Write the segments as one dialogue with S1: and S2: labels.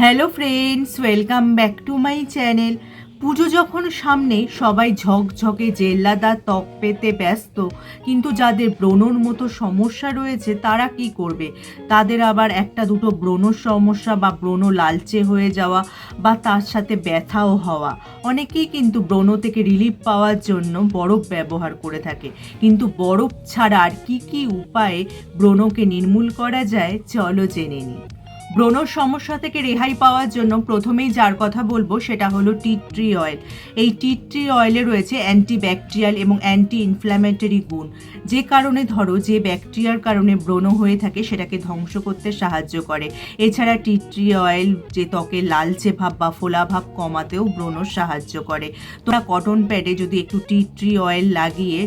S1: Hello friends, welcome back to my channel. Pujo যখন সামনে, সবাই ঝকঝকে, জেল্লাদা, ত্বক পেতে ব্যস্ত। কিন্তু যাদের ব্রণর মতো সমস্যা রয়েছে, তারা কি করবে? তাদের আবার একটা দুটো ব্রণর সমস্যা বা ব্রণ লালচে হয়ে যাওয়া বা তার সাথে ব্যথাও হওয়া। অনেকেই কিন্তু ব্রণ থেকে রিলিফ পাওয়ার জন্য বরফ ব্যবহার করে থাকে। কিন্তু বরফ ছাড়া আর কী কী উপায়ে ব্রণকে নির্মূল করা যায়, চলো জেনে নিই। ব্রণর সমস্যা থেকে রেহাই পাওয়ার জন্য প্রথমেই যার কথা বলব সেটা হলো টি ট্রি অয়েল। এই টি ট্রি অয়েলে রয়েছে অ্যান্টি ব্যাকটেরিয়াল এবং অ্যান্টি ইনফ্ল্যামেটরি গুণ। যে কারণে ধরো যে ব্যাকটেরিয়ার কারণে ব্রণ হয়ে থাকে সেটাকে ধ্বংস করতে সাহায্য করে। এছাড়া টি ট্রি অয়েল যে ত্বকে লালচে ভাব বা ফোলা ভাব কমাতেও ব্রণ সাহায্য করে। তোমরা কটন প্যাডে যদি একটু টি ট্রি অয়েল লাগিয়ে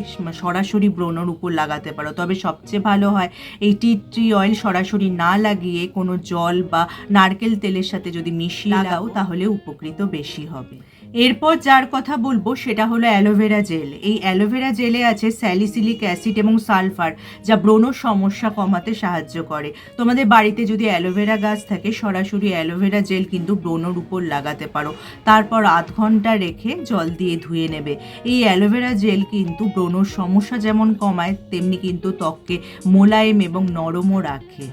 S1: সরাসরি ব্রণর উপর লাগাতে পারো। তবে সবচেয়ে ভালো হয় এই টি ট্রি অয়েল সরাসরি না লাগিয়ে কোনো জল বা নারকেল তেলের সাথে যদি মিশিয়ে লাগাও তাহলে উপকৃত বেশি হবে। এরপর যার কথা বলব সেটা হলো অ্যালোভেরা জেল। এই অ্যালোভেরা জেলে আছে স্যালিসিলিক অ্যাসিড এবং সালফার যা ব্রণ সমস্যা কমাতে সাহায্য করে। তোমাদের বাড়িতে যদি অ্যালোভেরা গাছ থাকে সরাসরি অ্যালোভেরা জেল কিন্তু ব্রণর উপর লাগাতে পারো। তারপর আধ ঘণ্টা রেখে জল দিয়ে ধুয়ে নেবে। এই অ্যালোভেরা জেল কিন্তু ব্রণর সমস্যা যেমন কমায় তেমনি কিন্তু ত্বককে মোলায়েম এবং নরমও রাখে।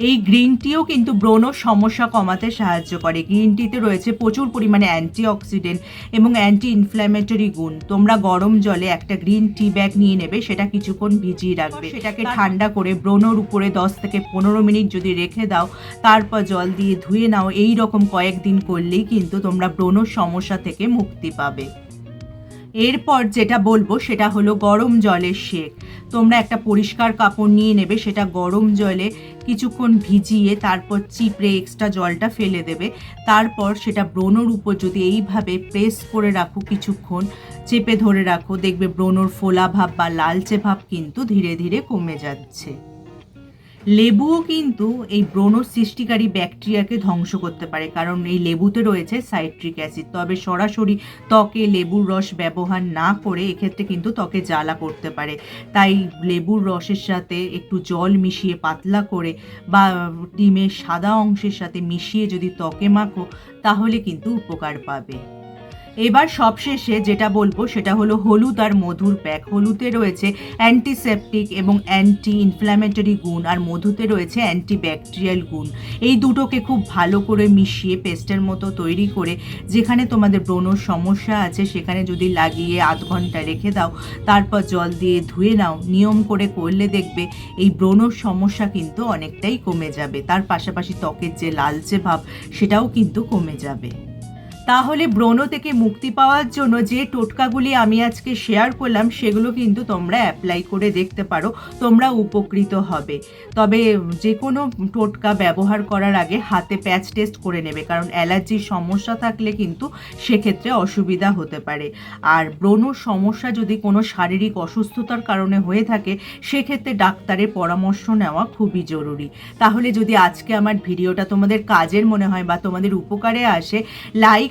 S1: এই গ্রিন টিও কিন্তু ব্রণ সমস্যা কমাতে সাহায্য করে। গ্রিন টিতে রয়েছে প্রচুর পরিমাণে অ্যান্টিঅক্সিডেন্ট এবং অ্যান্টি ইনফ্ল্যামেটরি গুণ। তোমরা গরম জলে একটা গ্রিন টি ব্যাগ নিয়ে নেবে সেটা কিছুক্ষণ ভিজিয়ে রাখবে। সেটাকে ঠান্ডা করে ব্রণর উপরে দশ থেকে পনেরো মিনিট যদি রেখে দাও তারপর জল দিয়ে ধুয়ে নাও। এই রকম কয়েকদিন করলেই কিন্তু তোমরা ব্রণ সমস্যা থেকে মুক্তি পাবে। এরপর যেটা বলব সেটা হলো গরম জলের শেক। তোমরা একটা পরিষ্কার কাপড় নিয়ে নেবে, সেটা গরম জলে কিছুক্ষণ ভিজিয়ে তারপর চিপড়ে এক্সট্রা জলটা ফেলে দেবে। তারপর সেটা ব্রণর উপর যদি এইভাবে প্রেস করে রাখো কিছুক্ষণ, চেপে ধরে রাখো, দেখবে ব্রণর ফোলা ভাব বা লালচে ভাব কিন্তু ধীরে ধীরে কমে যাচ্ছে। লেবুও কিন্তু এই ব্রণ সৃষ্টিকারী ব্যাকটেরিয়াকে ধ্বংস করতে পারে, কারণ এই লেবুতে রয়েছে সাইট্রিক অ্যাসিড। তবে সরাসরি ত্বকে লেবুর রস ব্যবহার না করে এক্ষেত্রে কিন্তু ত্বকে জ্বালা করতে পারে। তাই লেবুর রসের সাথে একটু জল মিশিয়ে পাতলা করে বা ডিমের সাদা অংশের সাথে মিশিয়ে যদি ত্বকে মাখো, তাহলে কিন্তু উপকার পাবে। এবার সবশেষে যেটা বলব সেটা হলো হলুদ আর মধুর প্যাক। হলুদে রয়েছে অ্যান্টিসেপটিক এবং অ্যান্টি ইনফ্ল্যামেটরি গুণ আর মধুতে রয়েছে অ্যান্টি ব্যাকটেরিয়াল গুণ। এই দুটোকে খুব ভালো করে মিশিয়ে পেস্টের মতো তৈরি করে যেখানে তোমাদের ব্রণর সমস্যা আছে সেখানে যদি লাগিয়ে আধ ঘণ্টা রেখে দাও, তারপর জল দিয়ে ধুয়ে নাও, নিয়ম করে করলে দেখবে এই ব্রণর সমস্যা কিন্তু অনেকটাই কমে যাবে। তার পাশাপাশি ত্বকের যে লালচে ভাব সেটাও কিন্তু কমে যাবে। তাহলে ব্রণ থেকে মুক্তি পাওয়ার জন্য যে টোটকাগুলি আমি আজকে শেয়ার করলাম, সেগুলো কিন্তু তোমরা অ্যাপ্লাই করে দেখতে পারো, তোমরা উপকৃত হবে। তবে যে কোনো টোটকা ব্যবহার করার আগে হাতে প্যাচ টেস্ট করে নেবে, কারণ অ্যালার্জির সমস্যা থাকলে কিন্তু সেক্ষেত্রে অসুবিধা হতে পারে। আর ব্রণ সমস্যা যদি কোনো শারীরিক অসুস্থতার কারণে হয়ে থাকে, সেক্ষেত্রে ডাক্তারের পরামর্শ নেওয়া খুবই জরুরি। তাহলে যদি আজকে আমার ভিডিওটা তোমাদের কাজের মনে হয় বা তোমাদের উপকারে আসে লাইক